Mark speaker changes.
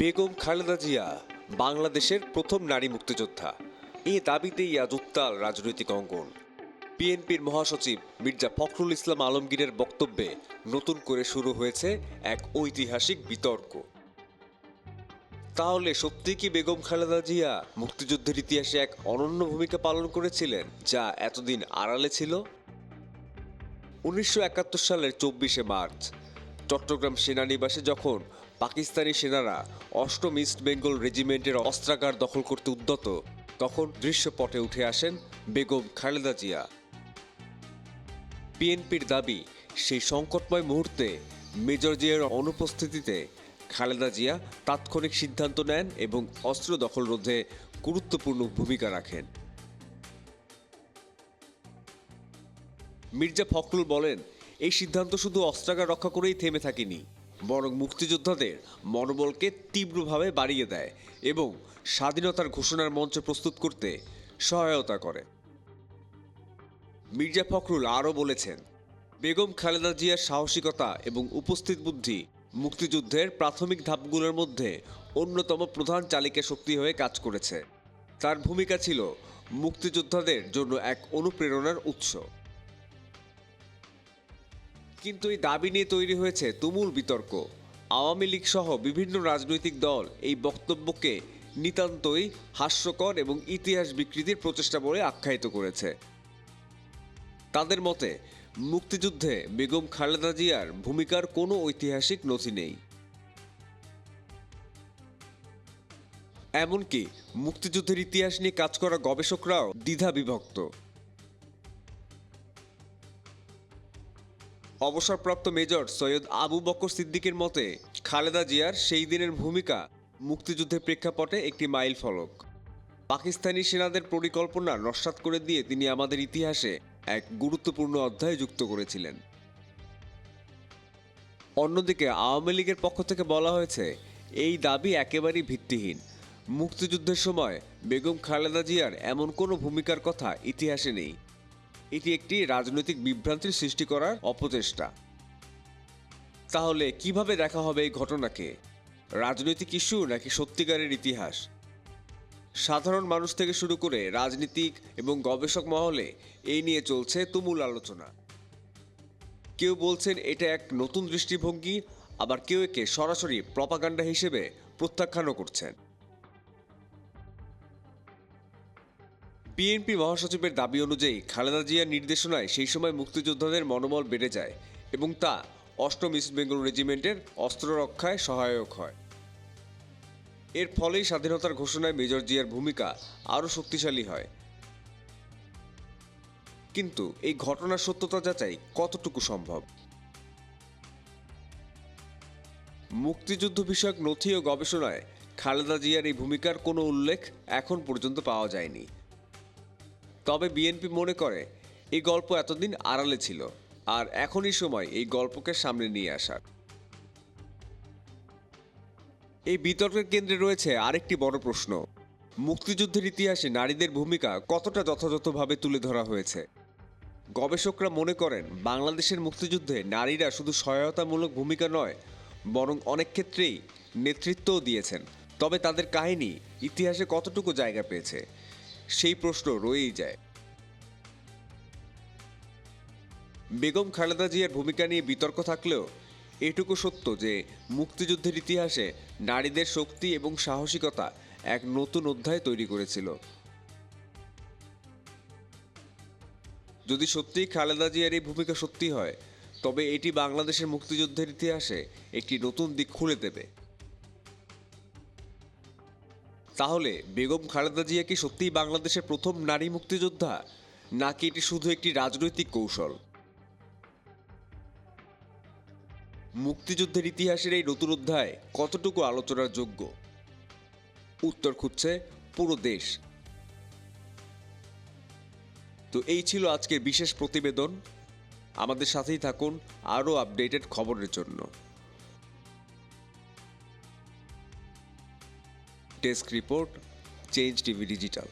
Speaker 1: বেগম খালেদা জিয়া বাংলাদেশের প্রথম নারী মুক্তিযোদ্ধা। এই দাবিতেই আজ উত্তাল রাজনৈতিক অঙ্গন। বিএনপির মহাসচিব মির্জা ফখরুল ইসলাম আলমগীরের বক্তব্যে নতুন করে শুরু হয়েছে এক ঐতিহাসিক বিতর্ক। তাহলে সত্যি কি বেগম খালেদা জিয়া মুক্তিযুদ্ধের ইতিহাসে এক অনন্য ভূমিকা পালন করেছিলেন, যা এতদিন আড়ালে ছিল? উনিশশো একাত্তর সালের চব্বিশে মার্চ, চট্টগ্রাম সেনানিবাসে যখন পাকিস্তানি সেনারা অষ্টম ইস্ট বেঙ্গল রেজিমেন্টের অস্ত্রাগার দখল করতে উদ্যত। তখন দৃশ্যপটে উঠে আসেন বেগম খালেদা জিয়া। বিএনপির দাবি, সেই সংকটময় মুহূর্তে মেজর জিয়ার অনুপস্থিতিতে খালেদা জিয়া তাৎক্ষণিক সিদ্ধান্ত নেন এবং অস্ত্র দখল রোধে গুরুত্বপূর্ণ ভূমিকা রাখেন। মির্জা ফখরুল বলেন, এই সিদ্ধান্ত শুধু অস্ত্রাগার রক্ষা করেই থেমে থাকেনি। বরং মুক্তিযোদ্ধাদের মনোবলকে তীব্রভাবে বাড়িয়ে দেয় এবং স্বাধীনতার ঘোষণার মঞ্চ প্রস্তুত করতে সহায়তা করে। মির্জা ফখরুল আরও বলেছেন, বেগম খালেদা জিয়ার সাহসিকতা এবং উপস্থিত বুদ্ধি মুক্তিযুদ্ধের প্রাথমিক ধাপগুলোর মধ্যে অন্যতম প্রধান চালিকা শক্তি হয়ে কাজ করেছে। তার ভূমিকা ছিল মুক্তিযোদ্ধাদের জন্য এক অনুপ্রেরণার উৎস। কিন্তু এই দাবি নিয়ে তৈরি হয়েছে তুমুল বিতর্ক। আওয়ামী লীগ সহ বিভিন্ন রাজনৈতিক দল এই বক্তব্যকে নিতান্তই হাস্যকর এবং ইতিহাস বিকৃতির প্রচেষ্টা বলে আখ্যায়িত করেছে। তাদের মতে, মুক্তিযুদ্ধে বেগম খালেদা জিয়ার ভূমিকার কোনো ঐতিহাসিক নথি নেই। এমনকি মুক্তিযুদ্ধের ইতিহাস নিয়ে কাজ করা গবেষকরাও দ্বিধা বিভক্ত অবসরপ্রাপ্ত মেজর সৈয়দ আবু বকর সিদ্দিকের মতে, খালেদা জিয়ার সেই দিনের ভূমিকা মুক্তিযুদ্ধের প্রেক্ষাপটে একটি মাইল ফলক। পাকিস্তানি সেনাদের পরিকল্পনা নস্বাত করে দিয়ে তিনি আমাদের ইতিহাসে এক গুরুত্বপূর্ণ অধ্যায় যুক্ত করেছিলেন। অন্যদিকে, আওয়ামী লীগের পক্ষ থেকে বলা হয়েছে, এই দাবি একেবারেই ভিত্তিহীন। মুক্তিযুদ্ধের সময় বেগম খালেদা জিয়ার এমন কোনো ভূমিকার কথা ইতিহাসে নেই। এটি একটি রাজনৈতিক বিভ্রান্তির সৃষ্টি করার অপচেষ্টা। তাহলে কীভাবে দেখা হবে এই ঘটনাকে? রাজনৈতিক ইস্যু নাকি সত্যিকারের ইতিহাস? সাধারণ মানুষ থেকে শুরু করে রাজনীতিক এবং গবেষক মহলে এই নিয়ে চলছে তুমুল আলোচনা। কেউ বলছেন এটা এক নতুন দৃষ্টিভঙ্গি, আবার কেউ একে সরাসরি প্রপাগান্ডা হিসেবে প্রত্যাখ্যানও করছেন। বিএনপি মহাসচিবের দাবি অনুযায়ী খালেদা জিয়ার নির্দেশনায় সেই সময় মুক্তিযোদ্ধাদের মনোবল বেড়ে যায় এবং তা অষ্টম ইস্ট বেঙ্গল রেজিমেন্টের অস্ত্র রক্ষায় সহায়ক হয়। এর ফলেই স্বাধীনতার ঘোষণায় মেজর জিয়ার ভূমিকা আরও শক্তিশালী হয়। কিন্তু এই ঘটনার সত্যতা যাচাই কতটুকু সম্ভব? মুক্তিযুদ্ধ বিষয়ক নথি ও গবেষণায় খালেদা জিয়ার এই ভূমিকার কোনো উল্লেখ এখন পর্যন্ত পাওয়া যায়নি। তবে বিএনপি মনে করে, এই গল্প এতদিন আড়ালে ছিল, আর এখনই সময় এই গল্পকে সামনে নিয়ে আসার। এই বিতর্কের কেন্দ্রে রয়েছে আরেকটি বড় প্রশ্ন। মুক্তিযুদ্ধের ইতিহাসে নারীদের ভূমিকা কতটা যথাযথভাবে তুলে ধরা হয়েছে? গবেষকরা মনে করেন, বাংলাদেশের মুক্তিযুদ্ধে নারীরা শুধু সহায়তামূলক ভূমিকা নয়, বরং অনেক ক্ষেত্রেই নেতৃত্বও দিয়েছেন। তবে তাদের কাহিনী ইতিহাসে কতটুকু জায়গা পেয়েছে সেই প্রশ্ন রয়েই যায়। বেগম খালেদা জিয়ার ভূমিকা নিয়ে বিতর্ক থাকলেও এটুকু সত্য যে মুক্তিযুদ্ধের ইতিহাসে নারীদের শক্তি এবং সাহসিকতা এক নতুন অধ্যায় তৈরি করেছিল। যদি সত্যিই খালেদা জিয়ার এই ভূমিকা সত্যি হয়, তবে এটি বাংলাদেশের মুক্তিযুদ্ধের ইতিহাসে একটি নতুন দিক খুলে দেবে। তাহলে বেগম খালেদা জিয়া কি সত্যিই বাংলাদেশের প্রথম নারী মুক্তিযোদ্ধা? নাকি এটি শুধু একটি রাজনৈতিক কৌশল? মুক্তিযুদ্ধের ইতিহাসের এই নতুন অধ্যায় কতটুকু আলোচনার যোগ্য? উত্তর খুঁজছে পুরো দেশ। তো এই ছিল আজকের বিশেষ প্রতিবেদন। আমাদের সাথেই থাকুন আরও আপডেটেড খবরের জন্য। desk report change TV digital